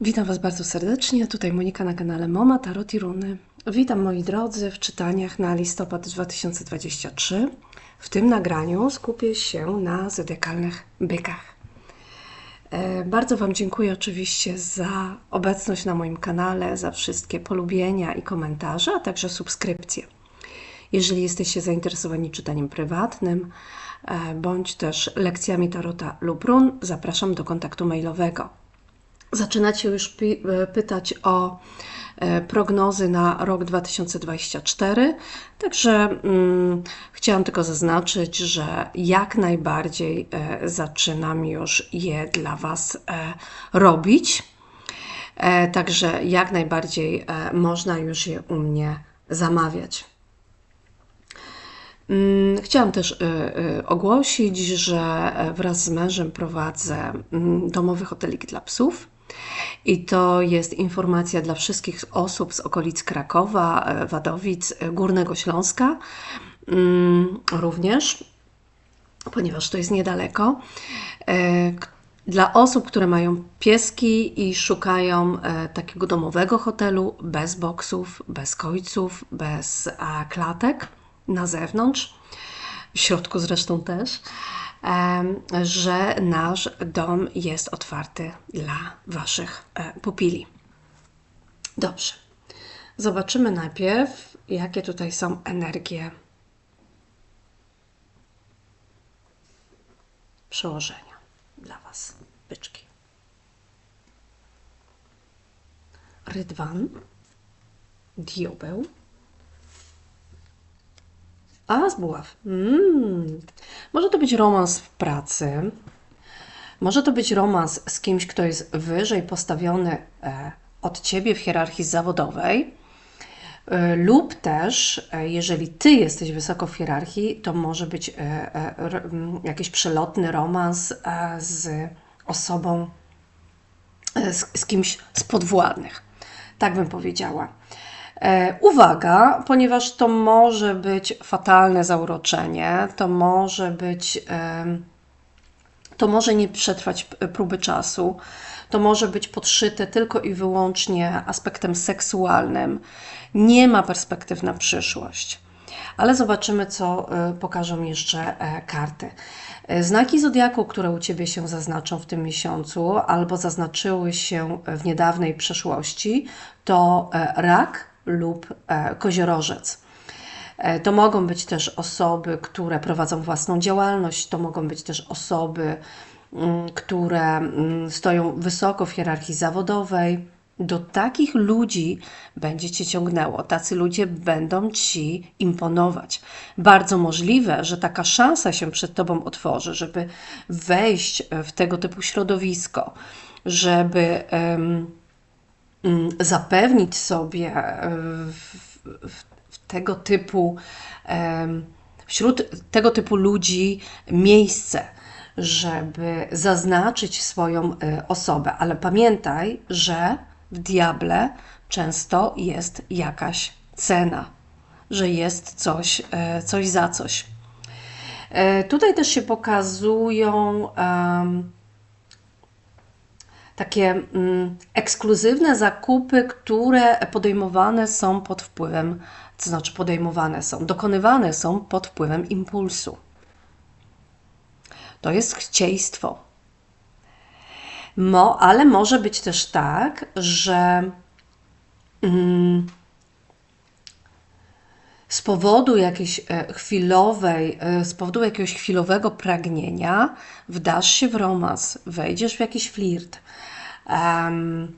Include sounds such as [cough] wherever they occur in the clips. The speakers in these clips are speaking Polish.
Witam Was bardzo serdecznie. Tutaj Monika na kanale Moma Tarot i Runy. Witam moi drodzy w czytaniach na listopad 2023. W tym nagraniu skupię się na zodiakalnych bykach. E, Bardzo Wam dziękuję oczywiście za obecność na moim kanale, za wszystkie polubienia i komentarze, a także subskrypcje. Jeżeli jesteście zainteresowani czytaniem prywatnym, e, bądź też lekcjami tarota lub run, zapraszam do kontaktu mailowego. Zaczynacie już e, pytać o e, prognozy na rok 2024. Także mm, chciałam tylko zaznaczyć, że jak najbardziej e, zaczynam już je dla Was e, robić. E, także jak najbardziej e, można już je u mnie zamawiać. Mm, Chciałam też ogłosić, że wraz z mężem prowadzę mm, domowy hotelik dla psów. I to jest informacja dla wszystkich osób z okolic Krakowa, e, Wadowic, e, Górnego Śląska mm, również, ponieważ to jest niedaleko. E, Dla osób, które mają pieski i szukają takiego domowego hotelu bez boksów, bez kojców, bez klatek na zewnątrz, w środku zresztą też, że nasz dom jest otwarty dla Waszych e, pupili. Dobrze. Zobaczymy najpierw, jakie tutaj są energie przełożenia dla Was, byczki. Rydwan, diabeł, a, z buław. Mm. Może to być romans w pracy. Może to być romans z kimś, kto jest wyżej postawiony e, od ciebie w hierarchii zawodowej. E, Lub też, e, jeżeli ty jesteś wysoko w hierarchii, to może być jakiś przelotny romans z osobą, z, z kimś z podwładnych. Tak bym powiedziała. E, Uwaga, ponieważ to może być fatalne zauroczenie, to może być, to może nie przetrwać próby czasu, to może być podszyte tylko i wyłącznie aspektem seksualnym. Nie ma perspektyw na przyszłość. Ale zobaczymy, co y, pokażą jeszcze e, karty. E, Znaki zodiaku, które u Ciebie się zaznaczą w tym miesiącu albo zaznaczyły się w niedawnej przeszłości, to e, rak lub e, koziorożec. E, To mogą być też osoby, które prowadzą własną działalność, to mogą być też osoby, mm, które mm, stoją wysoko w hierarchii zawodowej. Do takich ludzi będzie Cię ciągnęło, tacy ludzie będą Ci imponować. Bardzo możliwe, że taka szansa się przed Tobą otworzy, żeby wejść w tego typu środowisko, żeby mm, zapewnić sobie e, w, tego typu, wśród tego typu ludzi miejsce, żeby zaznaczyć swoją e, osobę. Ale pamiętaj, że w diable często jest jakaś cena, że jest coś, e, coś za coś. Tutaj też się pokazują em, takie mm, ekskluzywne zakupy, które podejmowane są pod wpływem, to znaczy podejmowane są, dokonywane są pod wpływem impulsu. To jest chcieństwo. Mo, ale może być też tak, że mm, z powodu jakiejś e, chwilowej, e, z powodu jakiegoś chwilowego pragnienia wdasz się w romans, wejdziesz w jakiś flirt. Em,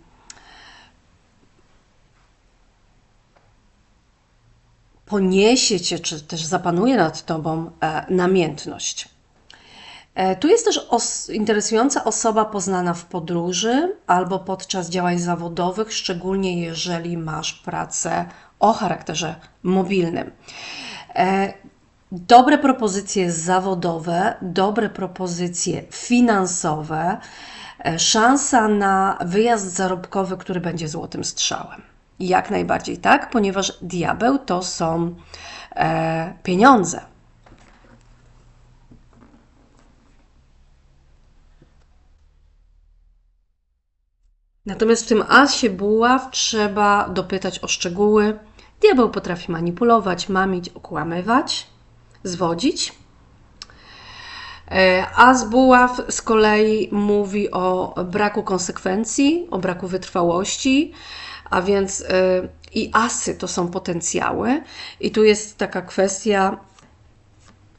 poniesie cię, czy też zapanuje nad tobą e, namiętność. E, Tu jest też os interesująca osoba poznana w podróży albo podczas działań zawodowych, szczególnie jeżeli masz pracę o charakterze mobilnym. E, Dobre propozycje zawodowe, dobre propozycje finansowe, e, szansa na wyjazd zarobkowy, który będzie złotym strzałem. Jak najbardziej tak, ponieważ diabeł to są pieniądze. Natomiast w tym asie buław trzeba dopytać o szczegóły. Diabeł potrafi manipulować, mamić, okłamywać, zwodzić. E, As buław z kolei mówi o braku konsekwencji, o braku wytrwałości, a więc e, i asy to są potencjały. I tu jest taka kwestia,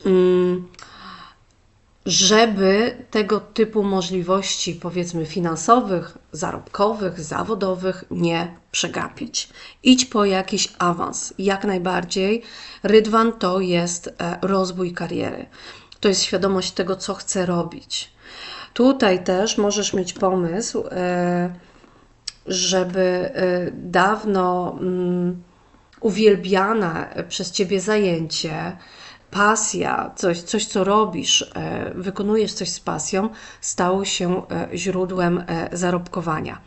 mm, żeby tego typu możliwości, powiedzmy, finansowych, zarobkowych, zawodowych nie przegapić. Idź po jakiś awans, jak najbardziej. Rydwan to jest e, rozwój kariery. To jest świadomość tego, co chcę robić. Tutaj też możesz mieć pomysł, e, żeby e, dawno mm, uwielbiane przez Ciebie zajęcie, pasja, coś, coś co robisz, e, wykonujesz coś z pasją, stało się e, źródłem e, zarobkowania.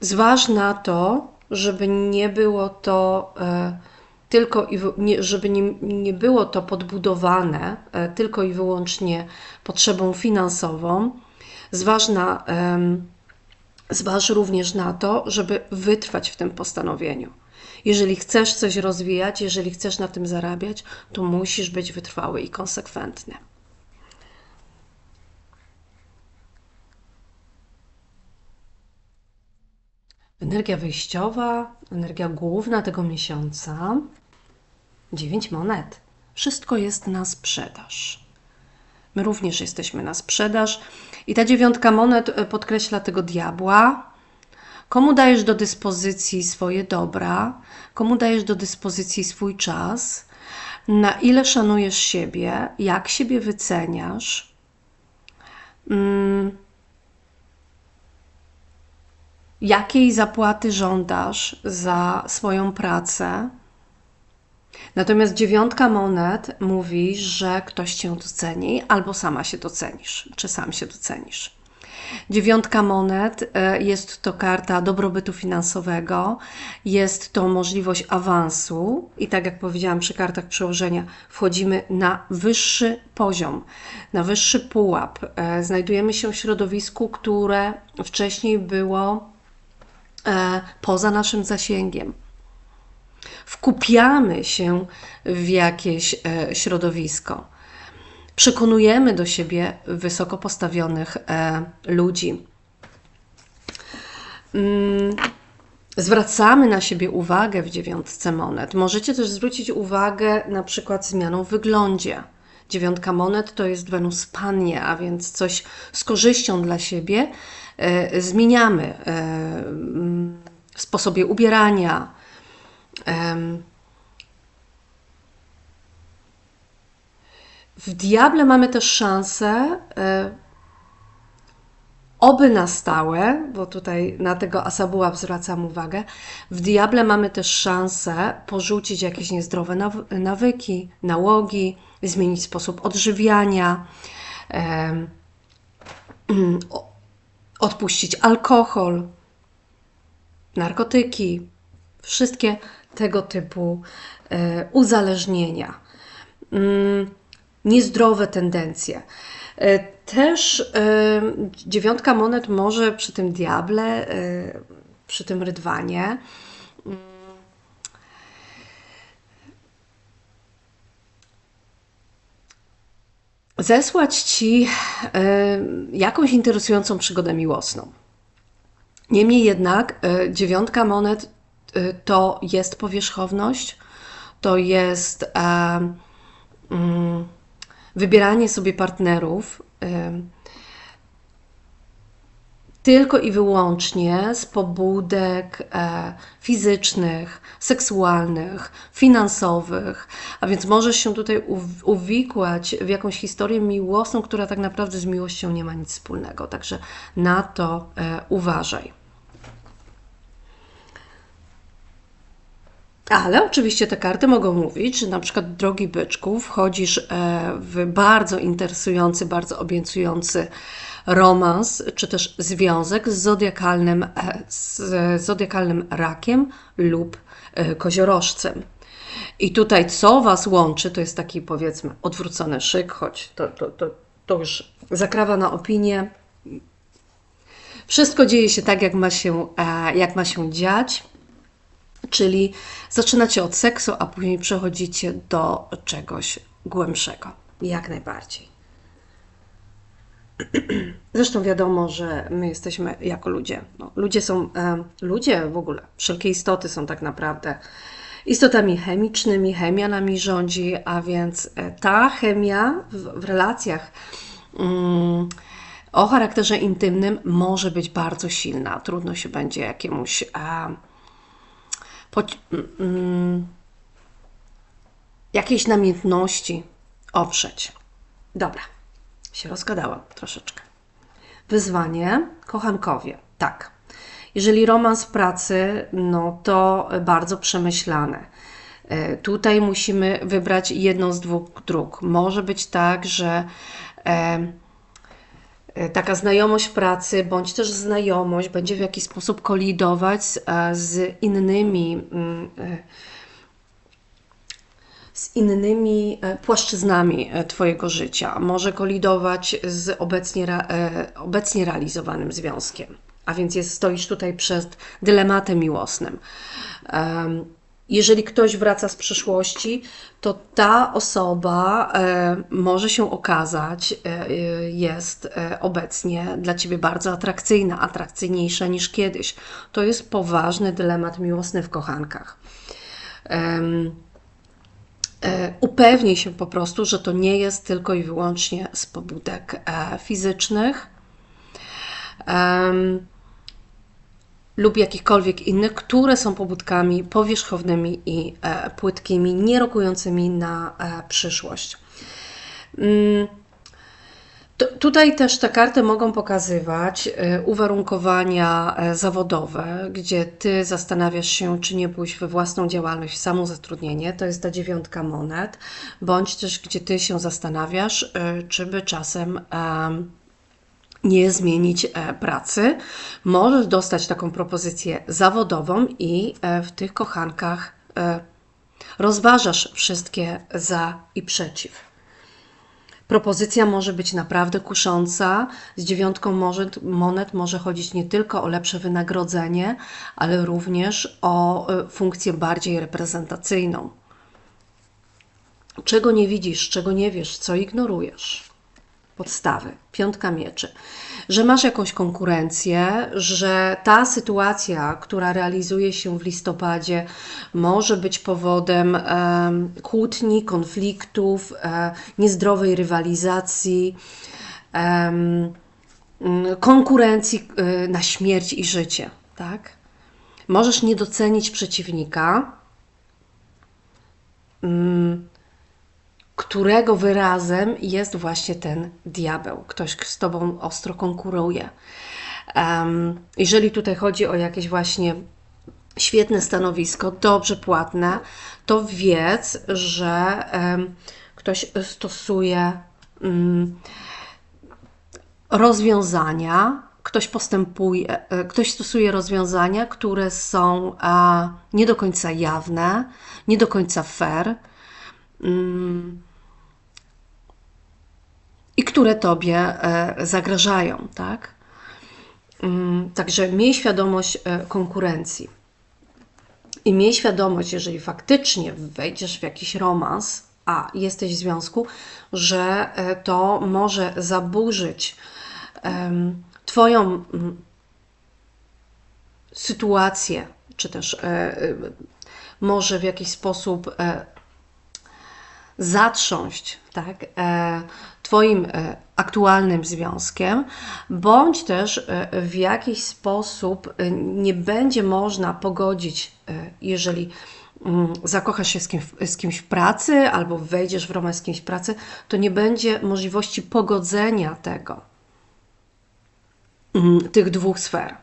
Zważ na to, żeby nie było to tylko i żeby nie, nie było to podbudowane tylko i wyłącznie potrzebą finansową. Zważ, zważ również na to, żeby wytrwać w tym postanowieniu. Jeżeli chcesz coś rozwijać, jeżeli chcesz na tym zarabiać, to musisz być wytrwały i konsekwentny. Energia wyjściowa, energia główna tego miesiąca. Dziewięć monet. Wszystko jest na sprzedaż. My również jesteśmy na sprzedaż. I ta dziewiątka monet e, podkreśla tego diabła. Komu dajesz do dyspozycji swoje dobra? Komu dajesz do dyspozycji swój czas? Na ile szanujesz siebie? Jak siebie wyceniasz? Mm, jakiej zapłaty żądasz za swoją pracę. Natomiast dziewiątka monet mówi, że ktoś cię doceni, albo sama się docenisz, czy sam się docenisz. Dziewiątka monet e, jest to karta dobrobytu finansowego, jest to możliwość awansu i tak jak powiedziałam przy kartach przełożenia, wchodzimy na wyższy poziom, na wyższy pułap. E, Znajdujemy się w środowisku, które wcześniej było e, poza naszym zasięgiem. Wkupiamy się w jakieś środowisko. Przekonujemy do siebie wysoko postawionych e, ludzi. Mm, Zwracamy na siebie uwagę w dziewiątce monet. Możecie też zwrócić uwagę na przykład zmianą w wyglądzie. Dziewiątka monet to jest Wenus Panie, a więc coś z korzyścią dla siebie e, zmieniamy e, mm, w sposobie ubierania. W Diable mamy też szansę, e, oby na stałe, bo tutaj na tego Asabuła zwracam uwagę, w Diable mamy też szansę porzucić jakieś niezdrowe naw- nawyki, nałogi, zmienić sposób odżywiania, [clears throat] o- odpuścić alkohol, narkotyki, wszystkie tego typu e, uzależnienia, Mm, niezdrowe tendencje. E, Też e, dziewiątka monet może przy tym diable, e, przy tym rydwanie, zesłać ci jakąś interesującą przygodę miłosną. Niemniej jednak dziewiątka monet to jest powierzchowność, to jest mm, wybieranie sobie partnerów tylko i wyłącznie z pobudek e, fizycznych, seksualnych, finansowych, a więc możesz się tutaj uw- uwikłać w jakąś historię miłosną, która tak naprawdę z miłością nie ma nic wspólnego. Także na to e, uważaj. Ale oczywiście te karty mogą mówić, że na przykład drogi byczku wchodzisz e, w bardzo interesujący, bardzo obiecujący romans, czy też związek z zodiakalnym, e, z zodiakalnym rakiem lub e, koziorożcem. I tutaj co Was łączy, to jest taki powiedzmy odwrócony szyk, choć to, to, to, to już zakrawa na opinię, Wszystko dzieje się tak, jak ma się, jak ma się dziać, czyli zaczynacie od seksu, a później przechodzicie do czegoś głębszego. Jak najbardziej. [clears throat] Zresztą wiadomo, że my jesteśmy jako ludzie. No, ludzie są, e, ludzie w ogóle, wszelkie istoty są tak naprawdę istotami chemicznymi, chemia nami rządzi, a więc e, ta chemia w, w relacjach mm, o charakterze intymnym może być bardzo silna. Trudno się będzie jakiemuś po, mm, jakiejś namiętności oprzeć. Dobra, się rozgadałam troszeczkę. Wyzwanie kochankowie. Tak. Jeżeli romans pracy, no to bardzo przemyślane. E, Tutaj musimy wybrać jedną z dwóch dróg. Może być tak, że e, taka znajomość pracy, bądź też znajomość będzie w jakiś sposób kolidować z, e, z innymi. mm, e, z innymi e, płaszczyznami e, Twojego życia. Może kolidować z obecnie, e, obecnie realizowanym związkiem. A więc jest, stoisz tutaj przed dylematem miłosnym. Jeżeli ktoś wraca z przeszłości, to ta osoba e, może się okazać, e, e, jest obecnie dla Ciebie bardzo atrakcyjna, atrakcyjniejsza niż kiedyś. To jest poważny dylemat miłosny w kochankach. Upewnij się po prostu, że to nie jest tylko i wyłącznie z pobudek fizycznych lub jakichkolwiek innych, które są pobudkami powierzchownymi i e, płytkimi, nie rokującymi na e, przyszłość. Mm, to, tutaj też te karty mogą pokazywać e, uwarunkowania zawodowe, gdzie ty zastanawiasz się, czy nie pójść we własną działalność, samozatrudnienie, to jest ta dziewiątka monet, bądź też gdzie ty się zastanawiasz, czy by czasem em, nie zmienić e, pracy. Możesz dostać taką propozycję zawodową i e, w tych kochankach e, rozważasz wszystkie za i przeciw. Propozycja może być naprawdę kusząca. Z dziewiątką monet, monet może chodzić nie tylko o lepsze wynagrodzenie, ale również o funkcję bardziej reprezentacyjną. Czego nie widzisz, czego nie wiesz, co ignorujesz? Podstawy, piątka mieczy. Że masz jakąś konkurencję, że ta sytuacja, która realizuje się w listopadzie, może być powodem em, kłótni, konfliktów, e, niezdrowej rywalizacji, mm, konkurencji e, na śmierć i życie, tak? Możesz nie docenić przeciwnika, mm, którego wyrazem jest właśnie ten diabeł. Ktoś z tobą ostro konkuruje. Em, jeżeli tutaj chodzi o jakieś właśnie świetne stanowisko, dobrze płatne, to wiedz, że em, ktoś stosuje mm, rozwiązania, ktoś postępuje, e, ktoś stosuje rozwiązania, które są a, nie do końca jawne, nie do końca fair mm, i które tobie e, zagrażają, tak? Mm, Także miej świadomość e, konkurencji. I miej świadomość, jeżeli faktycznie wejdziesz w jakiś romans, a jesteś w związku, że e, to może zaburzyć Twoją sytuację, czy też może w jakiś sposób zatrząść tak, e, Twoim e, aktualnym związkiem, bądź też e, w jakiś sposób nie będzie można pogodzić, jeżeli mm, zakochasz się z, kim, z kimś w pracy albo wejdziesz w romans z kimś w pracy, to nie będzie możliwości pogodzenia tego, mm, tych dwóch sfer.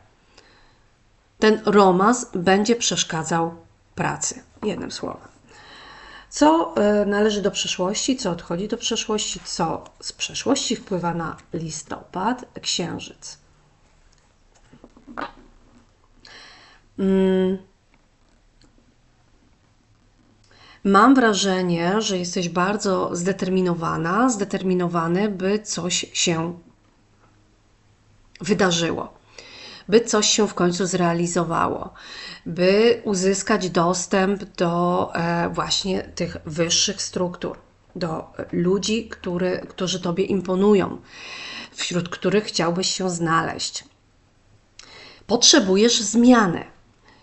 Ten romans będzie przeszkadzał pracy, jednym słowem. Co e, należy do przeszłości, co odchodzi do przeszłości, co z przeszłości wpływa na listopad, księżyc. Mm. Mam wrażenie, że jesteś bardzo zdeterminowana, zdeterminowany, by coś się wydarzyło. By coś się w końcu zrealizowało, by uzyskać dostęp do e, właśnie tych wyższych struktur, do ludzi, który, którzy Tobie imponują, wśród których chciałbyś się znaleźć. Potrzebujesz zmiany.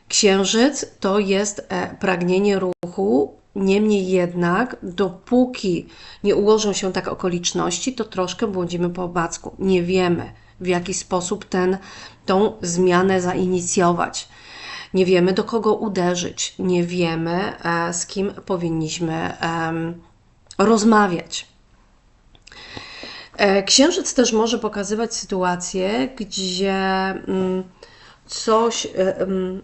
Księżyc to jest e, pragnienie ruchu, niemniej jednak, dopóki nie ułożą się tak okoliczności, to troszkę błądzimy po obacku. Nie wiemy, w jaki sposób ten, tą zmianę zainicjować. Nie wiemy, do kogo uderzyć, nie wiemy, e, z kim powinniśmy rozmawiać. E, księżyc też może pokazywać sytuacje, gdzie mm, coś e,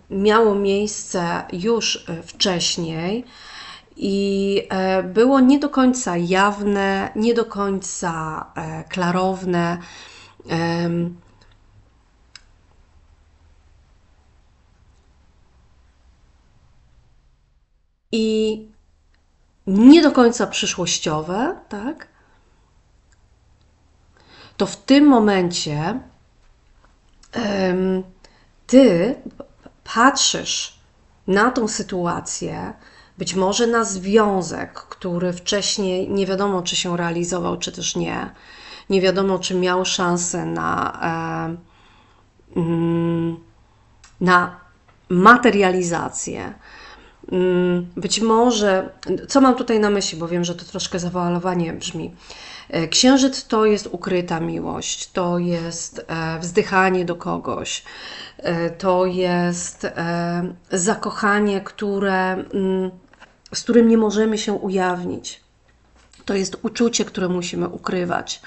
miało miejsce już wcześniej i było nie do końca jawne, nie do końca klarowne. I nie do końca przyszłościowe, tak? To w tym momencie ty patrzysz na tą sytuację, być może na związek, który wcześniej nie wiadomo, czy się realizował, czy też nie nie wiadomo, czy miał szansę na, e, mm, na materializację. Mm, być może, co mam tutaj na myśli, bo wiem, że to troszkę zawoalowanie brzmi. E, księżyc to jest ukryta miłość, to jest e, wzdychanie do kogoś, to jest zakochanie, które, mm, z którym nie możemy się ujawnić. To jest uczucie, które musimy ukrywać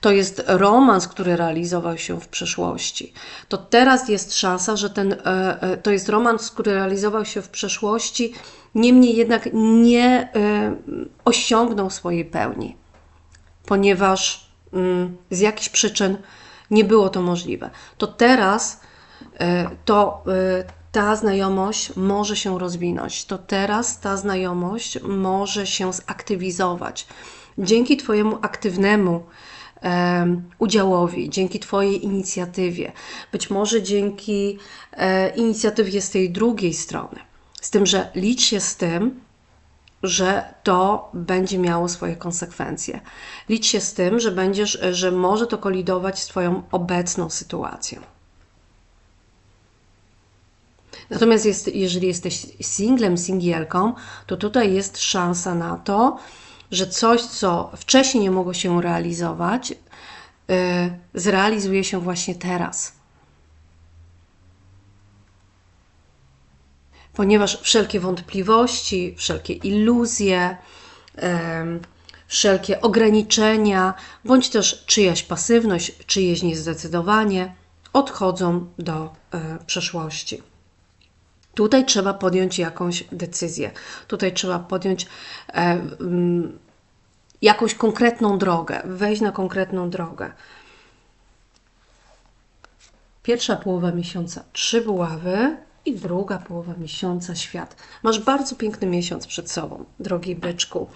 to jest romans, który realizował się w przeszłości. To teraz jest szansa, że ten, e, e, to jest romans, który realizował się w przeszłości, niemniej jednak nie e, osiągnął swojej pełni, ponieważ mm, z jakichś przyczyn nie było to możliwe. To teraz to ta znajomość może się rozwinąć, to teraz ta znajomość może się zaktywizować. Dzięki Twojemu aktywnemu udziałowi, dzięki Twojej inicjatywie, być może dzięki e, inicjatywie z tej drugiej strony. Z tym, że licz się z tym, że to będzie miało swoje konsekwencje. Licz się z tym, że, będziesz, że może to kolidować z Twoją obecną sytuacją. Natomiast jest, jeżeli jesteś singlem, singielką, to tutaj jest szansa na to, że coś, co wcześniej nie mogło się realizować, yy, zrealizuje się właśnie teraz. Ponieważ wszelkie wątpliwości, wszelkie iluzje, wszelkie ograniczenia, bądź też czyjaś pasywność, czyjeś niezdecydowanie odchodzą do yy, przeszłości. Tutaj trzeba podjąć jakąś decyzję. Tutaj trzeba podjąć e, mm, jakąś konkretną drogę, wejść na konkretną drogę. Pierwsza połowa miesiąca trzy buławy i druga połowa miesiąca świat. Masz bardzo piękny miesiąc przed sobą, drogi byczku.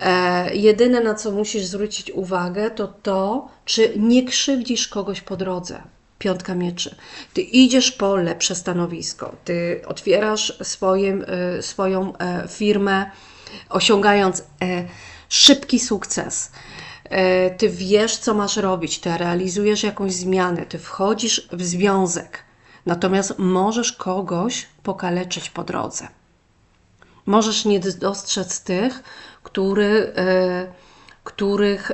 E, jedyne na co musisz zwrócić uwagę, to to, czy nie krzywdzisz kogoś po drodze piątka mieczy. Ty idziesz po lepsze stanowisko, ty otwierasz swoim, e, swoją e, firmę, osiągając e, szybki sukces. Ty wiesz, co masz robić, ty realizujesz jakąś zmianę, ty wchodzisz w związek, natomiast możesz kogoś pokaleczyć po drodze. Możesz nie dostrzec tych, który, których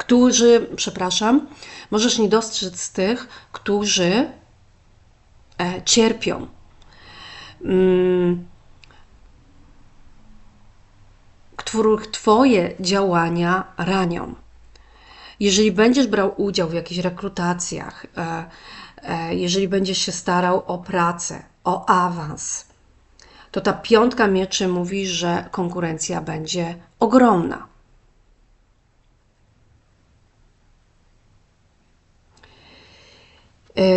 którzy, przepraszam, możesz nie dostrzec tych, którzy e, cierpią. Mm, których Twoje działania ranią. Jeżeli będziesz brał udział w jakichś rekrutacjach, e, e, jeżeli będziesz się starał o pracę, o awans, to ta piątka mieczy mówi, że konkurencja będzie ogromna.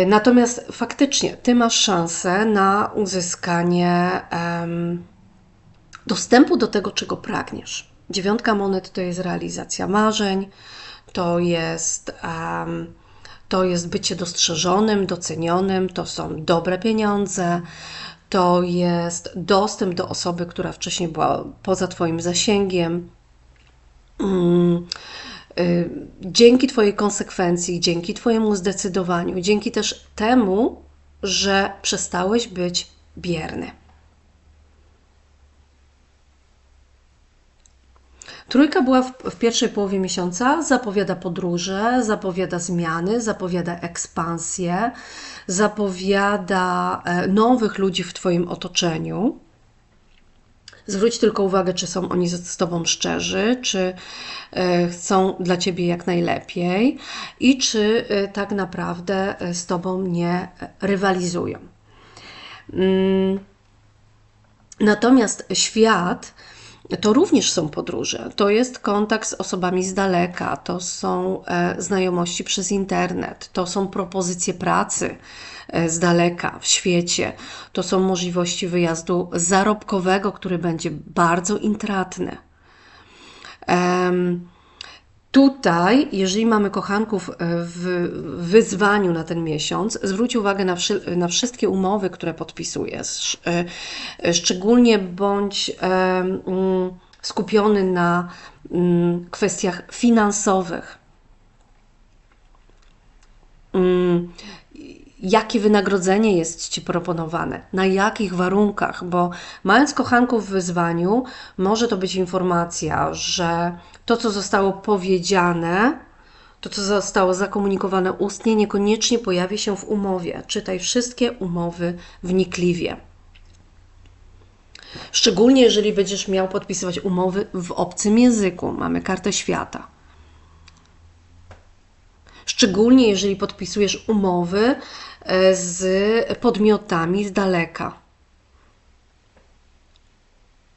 Natomiast faktycznie ty masz szansę na uzyskanie um, dostępu do tego, czego pragniesz. Dziewiątka monet to jest realizacja marzeń, to jest, um, to jest bycie dostrzeżonym, docenionym, to są dobre pieniądze, to jest dostęp do osoby, która wcześniej była poza Twoim zasięgiem. Um, dzięki Twojej konsekwencji, dzięki Twojemu zdecydowaniu, dzięki też temu, że przestałeś być bierny. Trójka była w, w, pierwszej połowie miesiąca, zapowiada podróże, zapowiada zmiany, zapowiada ekspansję, zapowiada e, nowych ludzi w Twoim otoczeniu. Zwróć tylko uwagę, czy są oni z Tobą szczerzy, czy e, chcą dla Ciebie jak najlepiej i czy e, tak naprawdę z Tobą nie rywalizują. Mm. Natomiast świat to również są podróże. To jest kontakt z osobami z daleka, to są e, znajomości przez internet, to są propozycje pracy e, z daleka w świecie, to są możliwości wyjazdu zarobkowego, który będzie bardzo intratny. Um, Tutaj, jeżeli mamy kochanków e, w wyzwaniu na ten miesiąc, zwróć uwagę na, na wszystkie umowy, które podpisujesz. E, e, szczególnie bądź mm, skupiony na mm, kwestiach finansowych. Jakie wynagrodzenie jest Ci proponowane, na jakich warunkach, bo mając kochanków w wyzwaniu, może to być informacja, że to, co zostało powiedziane, to, co zostało zakomunikowane ustnie, niekoniecznie pojawi się w umowie. Czytaj wszystkie umowy wnikliwie. Szczególnie jeżeli będziesz miał podpisywać umowy w obcym języku. Mamy kartę świata. Szczególnie jeżeli podpisujesz umowy z podmiotami z daleka.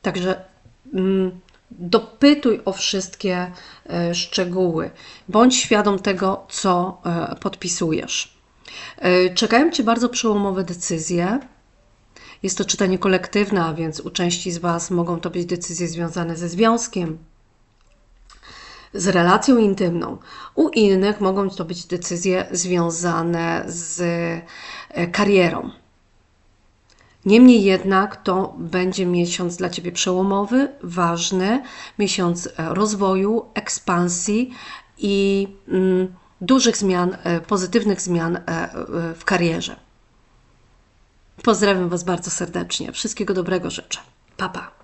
Także mm, dopytuj o wszystkie e, szczegóły. Bądź świadom tego, co e, podpisujesz. Czekają Cię bardzo przełomowe decyzje. Jest to czytanie kolektywne, a więc u części z Was mogą to być decyzje związane ze związkiem, z relacją intymną. U innych mogą to być decyzje związane z e, karierą. Niemniej jednak to będzie miesiąc dla Ciebie przełomowy, ważny, miesiąc e, rozwoju, ekspansji i mm, dużych zmian, e, pozytywnych zmian w karierze. Pozdrawiam Was bardzo serdecznie. Wszystkiego dobrego życzę. Pa, pa.